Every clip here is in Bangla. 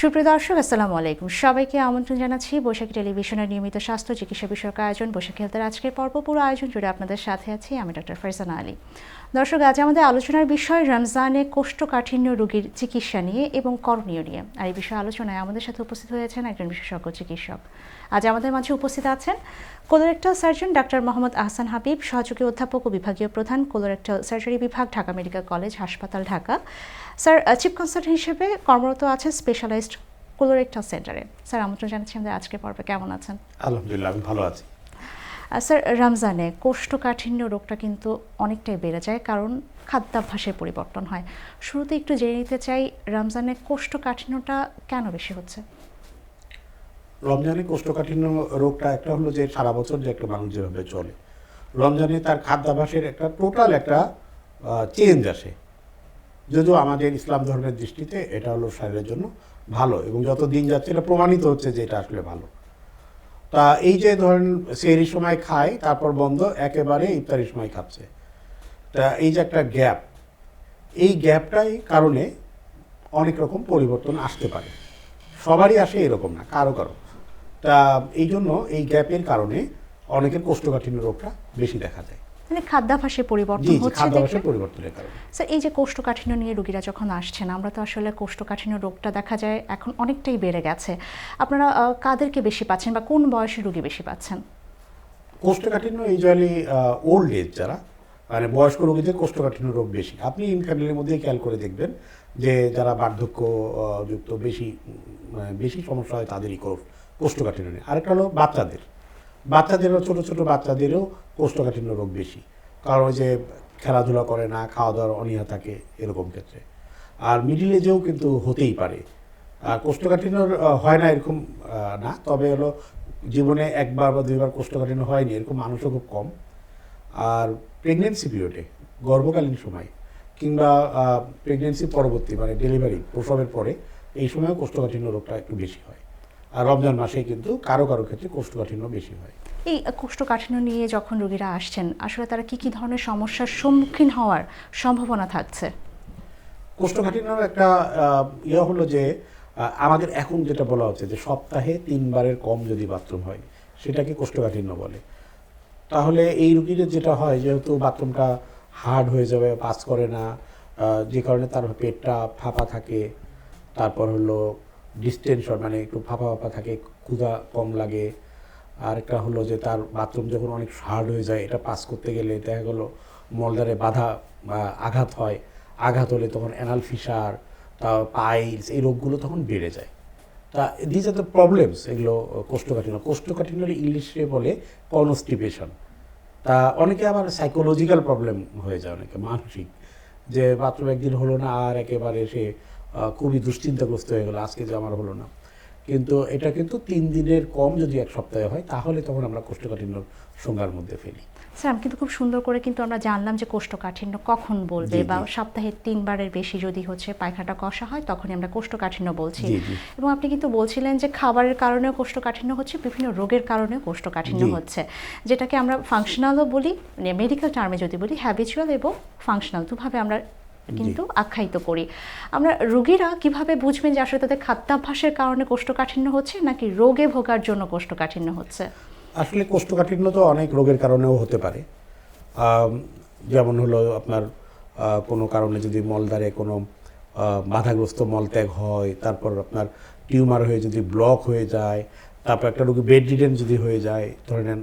সুপ্রিয় দর্শক, আসসালামু আলাইকুম। সবাইকে আমন্ত্রণ জানাচ্ছি বৈশাখী টেলিভিশনের নিয়মিত স্বাস্থ্য চিকিৎসা বিষয়ক আয়োজন, বৈশাখী হেলথের আজকের পর্ব, পুরো আয়োজন জুড়ে আপনাদের সাথে আছি আমি ডক্টর ফারজানা আলী। দর্শক, আজ আমাদের আলোচনার বিষয়, রমজানে কোষ্ঠকাঠিন্য রোগীর চিকিৎসা নিয়ে এবং করণীয় নিয়ে। আর এই বিষয়ে আলোচনায় আমাদের সাথে উপস্থিত হয়েছেন একজন বিশেষজ্ঞ চিকিৎসক। আজ আমাদের মাঝে উপস্থিত আছেন colorectal surgeon doctor Mohammad Ahsan Habib, সহযোগী অধ্যাপক ও বিভাগীয় প্রধান কোলোরেক্টাল সার্জারি বিভাগ, ঢাকা মেডিকেল কলেজ, হাসপাতাল, ঢাকা। স্যার চিফ কনসালটেন্ট হিসেবে কর্মরত আছেন স্পেশালাইজড কোলোরেক্টাল সেন্টারে স্যার, আমন্ত্রণ জানাচ্ছি আমাদের আজকের পর্বে। কেমন আছেন? আলহামদুলিল্লাহ, আমি ভালো আছি। স্যার, রমজানে কোষ্ঠকাঠিন্য রোগটা কিন্তু অনেকটাই বেড়ে যায় কারণ খাদ্যাভ্যাসের পরিবর্তন হয়। শুরুতে একটু জেনে নিতে চাই, রমজানে কোষ্ঠকাঠিন্যটা কেন বেশি হচ্ছে? রমজানে কোষ্ঠকাঠিন্য রোগটা একটা হলো যে সারা বছর যে একটা মানুষ যেভাবে চলে। রমজানে তার খাদ্যাভ্যাসের একটা টোটাল একটা চেঞ্জ আসে। যদিও আমাদের ইসলাম ধর্মের দৃষ্টিতে এটা হলো শরীরের জন্য ভালো এবং যত দিন যাচ্ছে এটা প্রমাণিত হচ্ছে যে এটা আসলে ভালো। তা এই যে ধরেন সেহরির সময় খায়, তারপর বন্ধ, একেবারে ইফতারির সময় খাচ্ছে। তা এই যে একটা গ্যাপ, এই গ্যাপটাই কারণে অনেক রকম পরিবর্তন আসতে পারে। সবারই আসে এরকম না, কারও কারও। তা এই জন্য এই গ্যাপের কারণে অনেকের কোষ্ঠকাঠিন্য রোগটা বেশি দেখা যায়। মানে খাদ্যাভ্যাসের জি পরিবর্তন হচ্ছে খাদ্যাভ্যাসের পরিবর্তনের কারণে। স্যার এই যে কোষ্ঠকাঠিন্য নিয়ে রোগীরা যখন আসছেন আমরা তো আসলে কোষ্ঠকাঠিন্য রোগটা দেখা যায় এখন অনেকটাই বেড়ে গেছে। আপনারা কাদেরকে বেশি পাচ্ছেন বা কোন বয়সী রোগী বেশি পাচ্ছেন? কোষ্ঠকাঠিন্য ইউজুয়ালি ওল্ড এজ যারা মানে বয়স্ক রোগীদের কোষ্ঠকাঠিন্য রোগ বেশি। আপনি ইন ফ্যামিলির মধ্যেই খেয়াল করে দেখবেন যে যারা বার্ধক্য যুক্ত বেশি মানে বেশি সমস্যা হয় তাদেরই কোষ্ঠকাঠিন্য নিয়ে। আরেকটা হলো বাচ্চাদের। বাচ্চাদেরও, ছোট ছোট বাচ্চাদেরও কোষ্ঠকাঠিন্য রোগ বেশি। কারণ ওই যে খেলাধুলা করে না খাওয়া দাওয়ার অনীহা থাকে এরকম ক্ষেত্রে। আর মিডিল এজেও কিন্তু হতেই পারে। আর কোষ্ঠকাঠিন্য হয় না এরকম না। তবে হলো জীবনে একবার বা দুইবার কোষ্ঠকাঠিন্য হয়নি, এরকম মানুষও খুব কম। আর প্রেগনেন্সি পিরিয়ডে গর্ভকালীন সময় কিংবা প্রেগনেন্সি পরবর্তী মানে ডেলিভারি প্রসবের পরে, এই সময়ও কোষ্ঠকাঠিন্য রোগটা একটু বেশি হয়। রমজান মাসে কিন্তু কারও কারও ক্ষেত্রে কোষ্ঠকাঠিন্য বেশি হয়। এই কোষ্ঠকাঠিন্য নিয়ে যখন রোগীরা আসছেন আসলে তারা কি কি ধরনের সমস্যার সম্মুখীন হওয়ার সম্ভাবনা থাকছে? কোষ্ঠকাঠিন্যর একটা ইয়ে হলো যে আমাদের এখন যেটা বলা হচ্ছে যে সপ্তাহে তিনবারের কম যদি বাথরুম হয় সেটাকে কোষ্ঠকাঠিন্য বলে। তাহলে এই রুগীদের যেটা হয় যেহেতু বাথরুমটা হার্ড হয়ে যাবে পাস করে না যে কারণে তার পেটটা ফাঁপা থাকে তারপর হলো ডিস্টেনশন মানে একটু ফাঁপা ফাঁপা থাকে, ক্ষুধা কম লাগে। আর একটা হলো যে তার বাথরুম যখন অনেক হার্ড হয়ে যায়, এটা পাস করতে গেলে দেখা গেলো মলদারে বাধা আঘাত হয়। আঘাত হলে তখন অ্যানাল ফিসার তা পাইলস এই রোগগুলো তখন বেড়ে যায়। তা দিজ আর দ্য প্রবলেমস এগুলো কোষ্ঠকাঠিন্য। কোষ্ঠকাঠিন্য ইংলিশে বলে কনস্টিপেশন তা অনেকে আবার সাইকোলজিক্যাল প্রবলেম হয়ে যায় অনেকে, মানসিক। যে বাথরুম একদিন হলো না, আর একেবারে সে খুবই দুশ্চিন্তাগ্রস্ত হয়ে গেলো। আজকে যে আমার হলো না। কিন্তু এটা কিন্তু তিন দিনের কম যদি এক সপ্তাহে হয় তাহলে তখন আমরা কোষ্ঠকাঠিন্যর সংজ্ঞার মধ্যে ফেলি। স্যার আমি কিন্তু খুব সুন্দর করে কিন্তু আমরা জানলাম যে কোষ্ঠকাঠিন্য কখন বলবে বা সপ্তাহে তিনবারের বেশি যদি হচ্ছে পায়খানাটা কষা হয় তখনই আমরা কোষ্ঠকাঠিন্য বলছি। এবং আপনি কিন্তু বলছিলেন যে খাবারের কারণেও কোষ্ঠকাঠিন্য হচ্ছে বিভিন্ন রোগের কারণেও কোষ্ঠকাঠিন্য হচ্ছে। যেটাকে আমরা ফাংশনালও বলি মানে মেডিকেল টার্মে যদি বলি হ্যাবিচুয়াল এবং ফাংশনাল দুভাবে আমরা কিন্তু আখ্যায়িত করি। আমরা রোগীরা কীভাবে বুঝবেন যে আসলে তাদের খাদ্যাভ্যাসের কারণে কোষ্ঠকাঠিন্য হচ্ছে, নাকি রোগে ভোগার জন্য কোষ্ঠকাঠিন্য হচ্ছে? আসলে কোষ্ঠকাঠিন্য তো অনেক রোগের কারণেও হতে পারে। যেমন হলো আপনার কোনো কারণে যদি মলদ্বারে কোনো বাধাগ্রস্ত মলত্যাগ হয়, তারপর আপনার টিউমার হয়ে যদি ব্লক হয়ে যায়, তারপর একটা রোগী বেড রিডেন যদি হয়ে যায়, ধরে নেন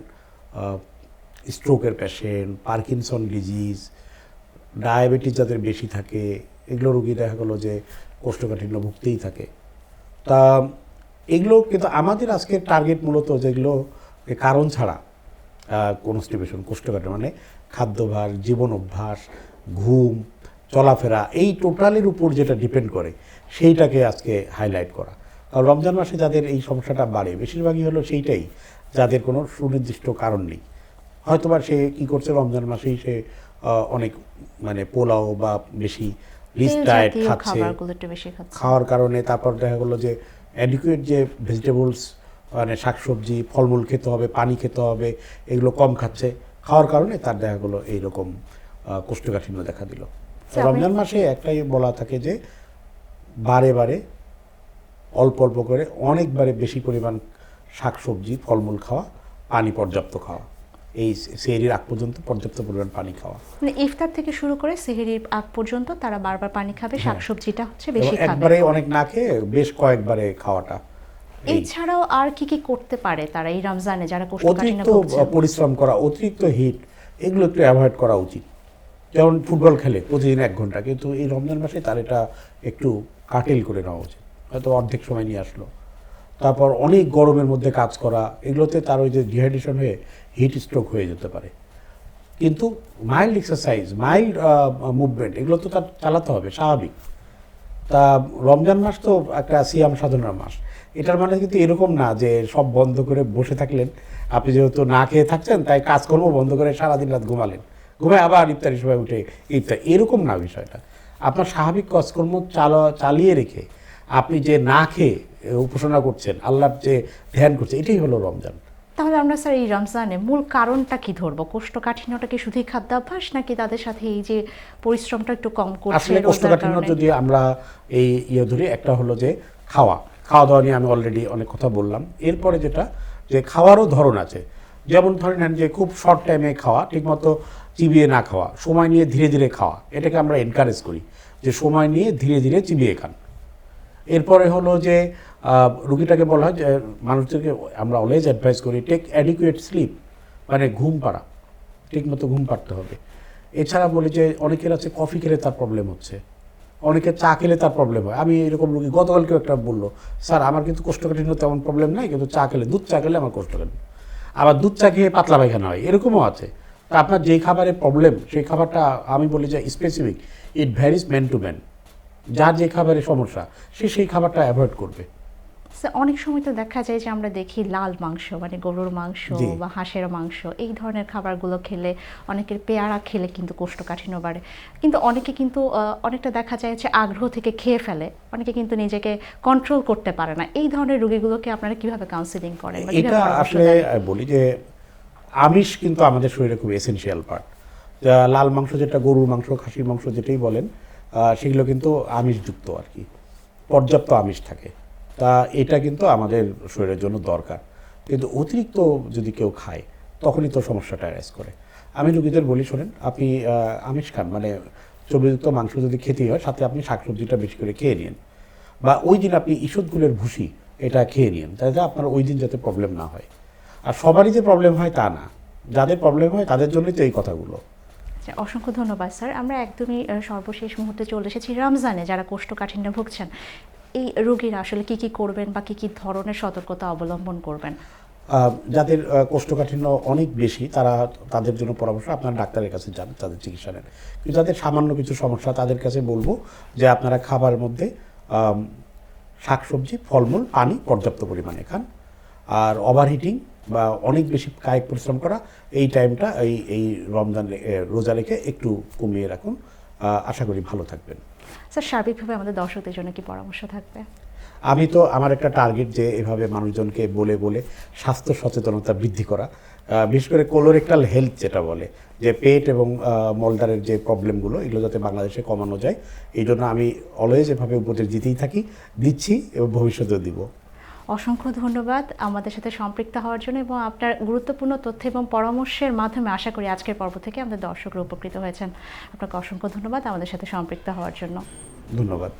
স্ট্রোকের পেশেন্ট পার্কিনসন ডিজিজ ডায়াবেটিস যাদের বেশি থাকে, এগুলো রোগী দেখা গেলো যে কোষ্ঠকাঠিন্য ভুগতেই থাকে। তা এগুলো কিন্তু আমাদের আজকে টার্গেট মূলত যেগুলো কারণ ছাড়া কনস্টিপেশন কোষ্ঠকাঠিন্য মানে খাদ্যাভ্যাস জীবন অভ্যাস, ঘুম, চলাফেরা, এই টোটালের উপর যেটা ডিপেন্ড করে, সেইটাকে আজকে হাইলাইট করা। কারণ রমজান মাসে যাদের এই সমস্যাটা বাড়ে, বেশিরভাগই হলো সেইটাই, যাদের কোনো সুনির্দিষ্ট কারণ নেই। হয়তোবা সে কি করছে রমজান মাসেই সে অনেক মানে পোলাও বা বেশি রিচ ডায়েট খাচ্ছে। খাওয়ার কারণে তারপর দেখা গেলো যে অ্যাডিকুয়েট যে ভেজিটেবলস মানে শাকসবজি ফলমূল খেতে হবে পানি খেতে হবে এগুলো কম খাচ্ছে। খাওয়ার কারণে তার দেখা গেলো এইরকম কোষ্ঠকাঠিন্য দেখা দিল। আচ্ছা, রমজান মাসে একটাই বলা থাকে যে বারে বারে অল্প অল্প করে অনেকবারে বেশি পরিমাণ শাকসবজি ফলমূল খাওয়া পানি পর্যাপ্ত খাওয়া। এই সেহরির আগ পর্যন্ত পর্যাপ্ত পরিমাণ পানি খাওয়া। মানে ইফতার থেকে শুরু করে সেহেরির আগ পর্যন্ত তারা বারবার পানি খাবে হ্যাঁ। শাকসবজিটা হচ্ছে বেশি খাবে। একবারে অনেক না খেয়ে বেশ কয়েকবারে খাওয়াটা এছাড়াও আর কি কি করতে পারে তারা এই রমজানে যারা কোষ্ঠকাঠিন্য অতিরিক্ত পরিশ্রম করা অতিরিক্ত হিট এগুলো একটু অ্যাভয়েড করা উচিত। যেমন ফুটবল খেলে প্রতিদিন এক ঘণ্টা কিন্তু এই রমজান মাসে তার এটা একটু কাটেল করে নেওয়া উচিত। হয়তো অর্ধেক সময় নিয়ে আসলো। তারপর অনেক গরমের মধ্যে কাজ করা, এগুলোতে তার ওই যে ডিহাইড্রেশন হয়ে হিট স্ট্রোক হয়ে যেতে পারে। কিন্তু মাইল্ড এক্সারসাইজ মাইল্ড মুভমেন্ট এগুলো তো তার চালাতে হবে, স্বাভাবিক। তা রমজান মাস তো একটা সিয়াম সাধনার মাস। এটার মানে কিন্তু এরকম না যে সব বন্ধ করে বসে থাকলেন। আপনি যেহেতু না খেয়ে থাকছেন, তাই কাজকর্ম বন্ধ করে সারাদিন রাত ঘুমালেন। ঘুমায় আবার ইফতারি সময় উঠে ইফতার। এরকম না বিষয়টা। আপনার স্বাভাবিক কাজকর্ম চালা, চালিয়ে রেখে আপনি যে না খেয়ে উপাসনা করছেন আল্লাহর যে ধ্যান করছে এটাই হলো রমজান। তাহলে আমরা স্যার এই রমজানে মূল কারণটা কি ধরবো? কোষ্ঠকাঠিন্যটা কি শুধুই খাদ্যাভ্যাস নাকি তাদের সাথে এই যে পরিশ্রমটা একটু কম করছে আসলে কোষ্ঠকাঠিন্য যদি আমরা এই ইয়ে ধরি একটা হলো যে খাওয়া। খাওয়া দাওয়া নিয়ে আমি অলরেডি অনেক কথা বললাম। এরপরে যেটা যে খাওয়ারও ধরন আছে। যেমন ধরে নেন যে খুব শর্ট টাইমে খাওয়া ঠিকমতো চিবিয়ে না খাওয়া সময় নিয়ে ধীরে ধীরে খাওয়া এটাকে আমরা এনকারেজ করি যে সময় নিয়ে ধীরে ধীরে চিবিয়ে খান। এরপরে হলো যে রুগীটাকে বলা হয় যে, মানুষদেরকে আমরা অলওয়েজ অ্যাডভাইস করি টেক অ্যাডিকুয়েট স্লিপ মানে ঘুম পাড়া, ঠিকমতো ঘুম পাড়তে হবে। এছাড়া বলি যে, অনেকের আছে কফি খেলে তার প্রবলেম হচ্ছে, অনেকে চা খেলে তার প্রবলেম হয়। আমি এরকম রুগী গতকালকেও একটা বলল, স্যার, আমার কিন্তু কোষ্ঠকাঠিন্য তেমন প্রবলেম নাই, কিন্তু চা খেলে, দুধ চা খেলে আমার কোষ্ঠকাঠিন্য। আবার দুধ চা খেয়ে পাতলা পায়খানা হয়, এরকমও আছে। তা আপনার যেই খাবারের প্রবলেম সেই খাবারটা আমি বলি যে specific it varies man to man যার যে খাবারের সমস্যা সে সেই খাবারটা অ্যাভয়েড করবে। অনেক সময় তো দেখা যায় যে আমরা দেখি লাল মাংস মানে গরুর মাংস বা হাঁসের মাংস এই ধরনের খাবারগুলো খেলে অনেকের পেয়ারা খেলে কিন্তু কোষ্ঠকাঠিন্য বাড়ে। কিন্তু অনেকে কিন্তু অনেকটা দেখা যায় যে আগ্রহ থেকে খেয়ে ফেলে। অনেকে কিন্তু নিজেকে কন্ট্রোল করতে পারে না। এই ধরনের রোগীগুলোকে আপনারা কীভাবে কাউন্সিলিং করেন এটা আসলে বলি যে আমিষ কিন্তু আমাদের শরীরে খুব এসেনশিয়াল পার্ট লাল মাংস যেটা গরুর মাংস খাসির মাংস যেটাই বলেন সেগুলো কিন্তু আমিষযুক্ত আর কি। পর্যাপ্ত আমিষ থাকে। তা এটা কিন্তু আমাদের শরীরের জন্য দরকার। কিন্তু অতিরিক্ত যদি কেউ খায়, তখনই তো সমস্যাটা অ্যারেস করে। আমি রুগীদের বলি, শোনেন, আপনি আমিষ খান। মানে চর্বিযুক্ত মাংস যদি খেতেই হয়, সাথে আপনি শাকসবজিটা বেশি করে খেয়ে নিন। বা ওই দিন আপনি ঈষৎগুলের ভুসি, এটা খেয়ে নিন। তাতে আপনার ওই দিন যাতে প্রবলেম না হয়। আর সবারই যে প্রবলেম হয় তা না। যাদের প্রবলেম হয়, তাদের জন্যই তো এই কথাগুলো। অসংখ্য ধন্যবাদ, স্যার। আমরা একদমই সর্বশেষ মুহূর্তে চলে এসেছি রমজানে, যারা কোষ্ঠকাঠিন্য ভুগছেন। এই রোগীরা আসলে কি কি করবেন বা কি কি ধরনের সতর্কতা অবলম্বন করবেন? যাদের কোষ্ঠকাঠিন্য অনেক বেশি, তারা তাদের জন্য পরামর্শ আপনার ডাক্তারের কাছে যান, তাদের চিকিৎসা নেন। কিন্তু যাদের সামান্য কিছু সমস্যা, তাদের কাছে বলব যে আপনারা খাবারের মধ্যে শাকসবজি, ফলমূল, পানি পর্যাপ্ত পরিমাণে খান। আর ওভারহিটিং বা অনেক বেশি কায়িক পরিশ্রম করা এই টাইমটা এই এই রমজান রোজা রেখে একটু কমিয়ে রাখুন। আশা করি ভালো থাকবেন। স্যার সার্বিকভাবে আমাদের দর্শকদের জন্য কি পরামর্শ থাকবে? আমি তো আমার একটা টার্গেট যে এভাবে মানুষজনকে বলে বলে স্বাস্থ্য সচেতনতা বৃদ্ধি করা বিশেষ করে কোলোরেক্টাল হেলথ যেটা বলে যে পেট এবং মলদারের যে প্রবলেমগুলো এগুলো যাতে বাংলাদেশে কমানো যায় এই জন্য আমি অলওয়েজ এভাবে উপদেশ দিতেই থাকি দিচ্ছি এবং ভবিষ্যতেও দিব। অসংখ্য ধন্যবাদ আমাদের সাথে সম্পৃক্ত হওয়ার জন্য এবং আপনার গুরুত্বপূর্ণ তথ্য এবং পরামর্শের মাধ্যমে আশা করি আজকের পর্ব থেকে আমাদের দর্শকরা উপকৃত হয়েছেন। আপনাকে অসংখ্য ধন্যবাদ আমাদের সাথে সম্পৃক্ত হওয়ার জন্য। ধন্যবাদ।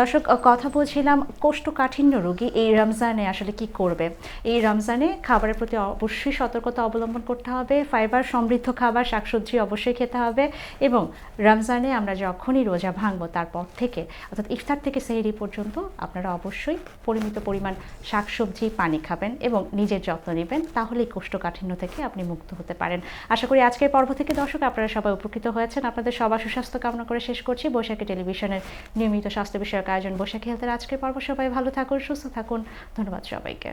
দর্শক কথা বলছিলাম কোষ্ঠকাঠিন্য রোগী, এই রমজানে আসলে কি করবে? এই রমজানে খাবারের প্রতি অবশ্যই সতর্কতা অবলম্বন করতে হবে, ফাইবার, সমৃদ্ধ খাবার, শাকসবজি অবশ্যই খেতে হবে এবং রমজানে আমরা যখনই রোজা ভাঙবো তারপর থেকে, অর্থাৎ ইফতার থেকে সেহরি পর্যন্ত আপনারা অবশ্যই পরিমিত পরিমাণ শাকসবজি, পানি খাবেন এবং নিজের যত্ন নেবেন, তাহলেই কোষ্ঠকাঠিন্য থেকে আপনি মুক্ত হতে পারেন। আশা করি আজকের পর্ব থেকে দর্শক আপনারা সবাই উপকৃত হয়েছেন। আপনাদের সবার সুস্বাস্থ্য কামনা করে শেষ করছি। বৈশাখী টেলিভিশনের নিয়মিত স্বাস্থ্য বিষয়ক আয়োজন বসে খেলতে আজকের পর্ব সবাই ভালো থাকুন সুস্থ থাকুন। ধন্যবাদ সবাইকে।